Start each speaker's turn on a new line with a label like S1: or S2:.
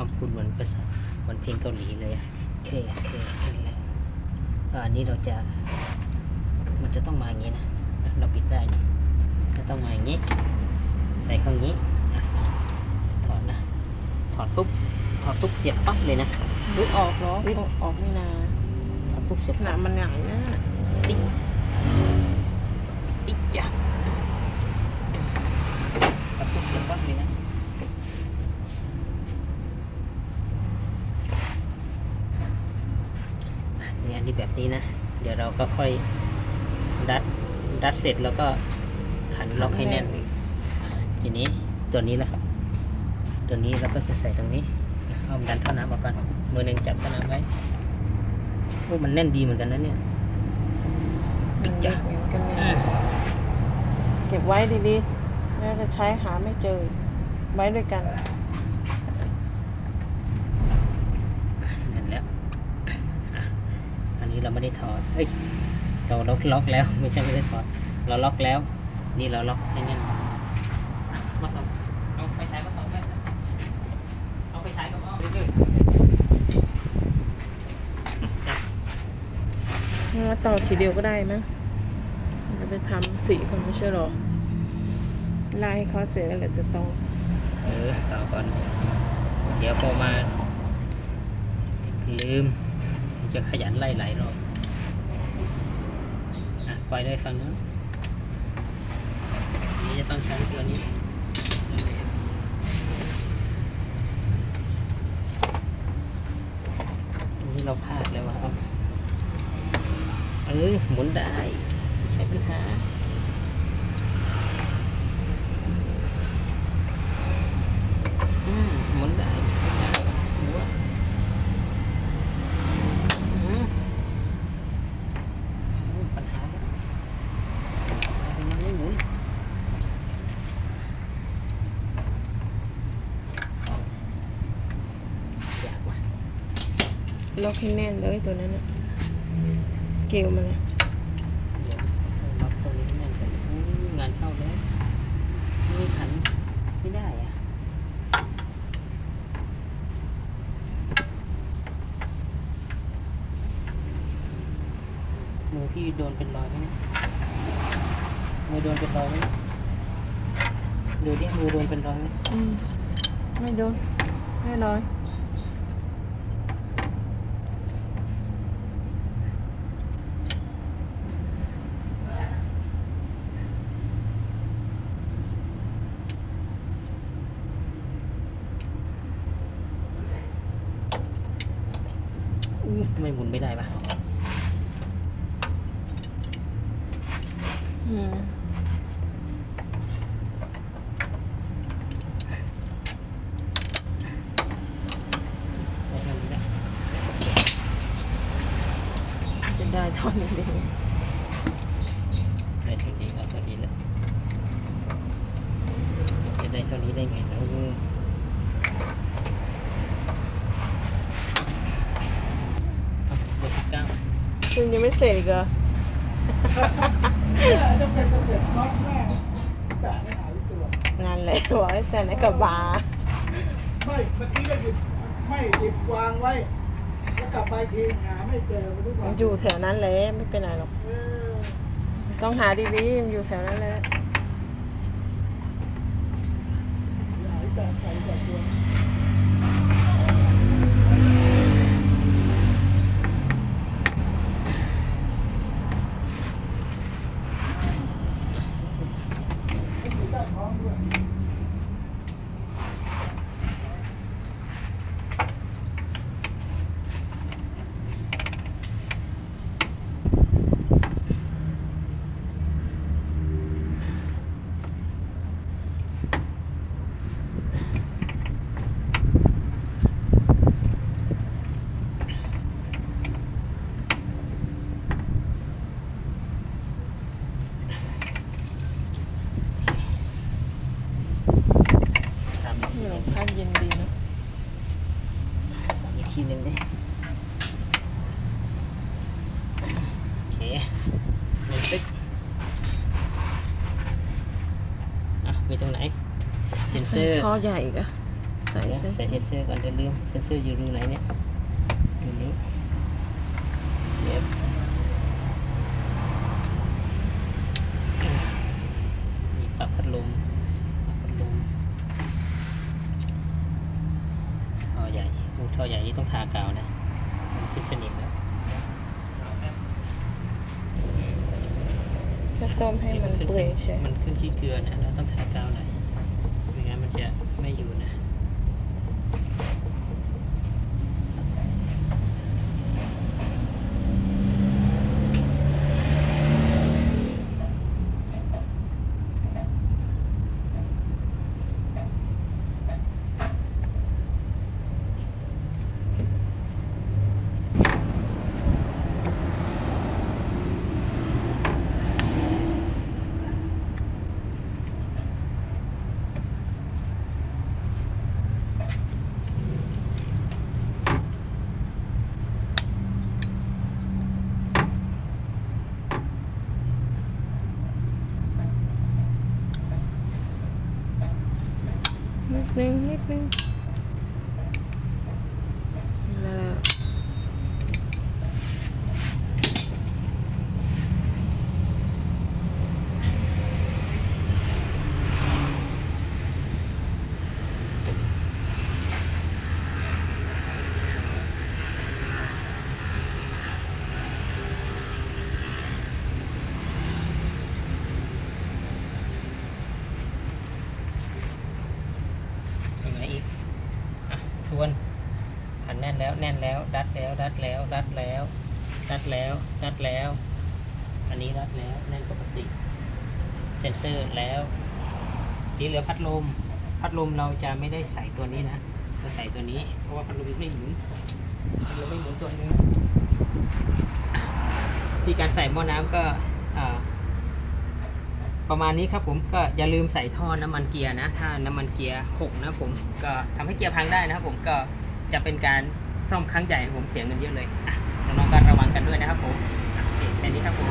S1: อ้อมพูดเหมือนภาษาเหมือนเพลงเกาหลีเลยอะเคเคเคเลยก็อันนี้เราจะ มันจะต้องมาอย่างนี้นะ เราปิดได้นี่จะต้องมาอย่างนี้ ใส่เข้าอย่างนี้อะถอดนะ ถอดปุ๊บ ถอดปุ๊บเสียบปั๊บเลยนะ
S2: ดูออกเหรอ
S1: อุ๊ย
S2: ออกออกนี่นา
S1: ถอดปุ๊บเสียบ
S2: หนา
S1: ปั๊บ
S2: มันหงายนะ
S1: ติ๊กติ๊กจ้ะถอดปุ๊บเสียบปั๊บเลยนะ อันนี้อันนี้แบบนี้นะ เดี๋ยวเราก็ค่อยดัดดัดเสร็จแล้วก็ขันล็อกให้แน่น ทีนี้ตัวนี้ล่ะตัวนี้เราก็จะใส่ตรงนี้เอาดันท่อน้ำออกก่อนมือหนึ่งจับท่อน้ำไว้โอ้มันแน่นดีเหมือนกันนะเนี่ย
S2: มันเล็กเหมือนกันเนี่ยเก็บไว้ดีๆแล้วจะใช้หาไม่เจอ ไว้ด้วยกัน
S1: นั่นแล้วอะ อันนี้เราไม่ได้ถอดเอ้ยเราล็อกล็อกแล้วไม่ใช่ไม่ได้ถอด เราล็อกแล้ว นี่เราล็อกให้แน่นอะมาส่องเอาไฟฉายมาส่องไฟเอาไฟฉายกับอ้อมเรื่อย
S2: ว่าต่อทีเดียวก็ได้มั้งจะไปทำสีคนไม่ใช่หรอไล่ให้เขาเสร็จแล้วเดี๋ยวจะต้อง
S1: ๆเออต่อก่อน เดี๋ยวพอมาลืม จะขยันไล่หลายรอบอะปล่อยเลยฟังนู้นนี่จะต้องใช้ตัวนี้นี่เราพลาดแล้วว่าเอาเออหมุนได้ไม่ใช่ปัญหา อืมหมุนได้หัวอืมปัญหาแล้วทำไมมันไม่หมุนอยากว่ะ
S2: ล็อกให้แน่นเลยตัวนั้นน่ะเกลียวมันนะ
S1: เดี๋ยวต้องล็อกตรงนี้ให้แน่นก่อนอู้งานเข้าแล้วนี่ขันไม่ได้อะมือพี่โดนเป็นรอยไหมเนี่ยมือโดนเป็นรอยไหมเนี่ยดูดิมือโดนเป็นรอยไหม
S2: อืมไม่โดนแน่นอน
S1: ไมหมุนไม่ได้ปะ
S2: อืม
S1: ได้เท่านี้แหละ
S2: จะได้เท่อนนี้เอง
S1: ได้เท่านี้เอาเท่านี้แหละจะได้เท่านี้ได้ไงแล้วเอาเบอร์สิบเก้า
S2: คุณยังไม่เสร็จอีกเหรอ
S3: จะเป็นจะเป็นน็อตแม่แปะไม่หายตัว
S2: นั่นแหละบอกให้ใส่ในกระบา
S3: ไม่เมื่อกี้ก็หยิบไม่หยิบวางไว้แล้วกลับไปทีหาไม่เจอไม่รู้
S2: มันอยู่แถวนั้นแหละไม่เป็นไรหรอก
S3: เออ
S2: ต้องหาดีๆมันอยู่แถวนั้นแหละ
S3: หายแปะใส่แบบตัว
S1: Thank you. มีตรงไหน เซ็นเซอร์
S2: ท่อใหญ่อีกอะใส่เซน
S1: ใส่เซนเซอร์ก่อนเดี๋ยวลืม เซนเซอร์อยู่รูไหนเนี่ยอยู่นี้เสียบนี่ปลั๊กพัดลมปลั๊กพัดลมท่อใหญ่โอ้ท่อใหญ่นี่ต้องทากาวนะมันขึ้นสนิมแล้ว
S2: ก็ ต้มให้มันเปื่อยใช่
S1: มันขึ้นขี้เกลือนะเราต้องทากาวหน่อยไม่งั้นมันจะไม่อยู่นะ
S2: นิดนึงนิดนึงแล้ว
S1: ตรงไหนอีก อะ ทวนขัน แล้ว ดัดแล้ว ดัดแล้ว ดัดแล้ว ดัดแล้ว ดัดแล้ว อันนี้ดัดแล้วแน่นปกติ เซนเซอร์แล้วที่เหลือพัดลม พัดลมเราจะไม่ได้ใส่ตัวนี้นะจะใส่ตัวนี้ เพราะว่าพัดลมไม่หมุนพัดลมไม่หมุนตัวนี้ที่การใส่หม้อน้ำก็ประมาณนี้ครับผมก็อย่าลืมใส่ท่อน้ำมันเกียร์นะ ถ้าน้ำมันเกียร์หกนะผมก็ทำให้เกียร์พังได้นะครับผมก็จะเป็นการ ซ่อมครั้งใหญ่ผมเสียเงินเยอะเลยน้องๆก็ระวังกันด้วยนะครับผมโอเคแค่นี้ครับผม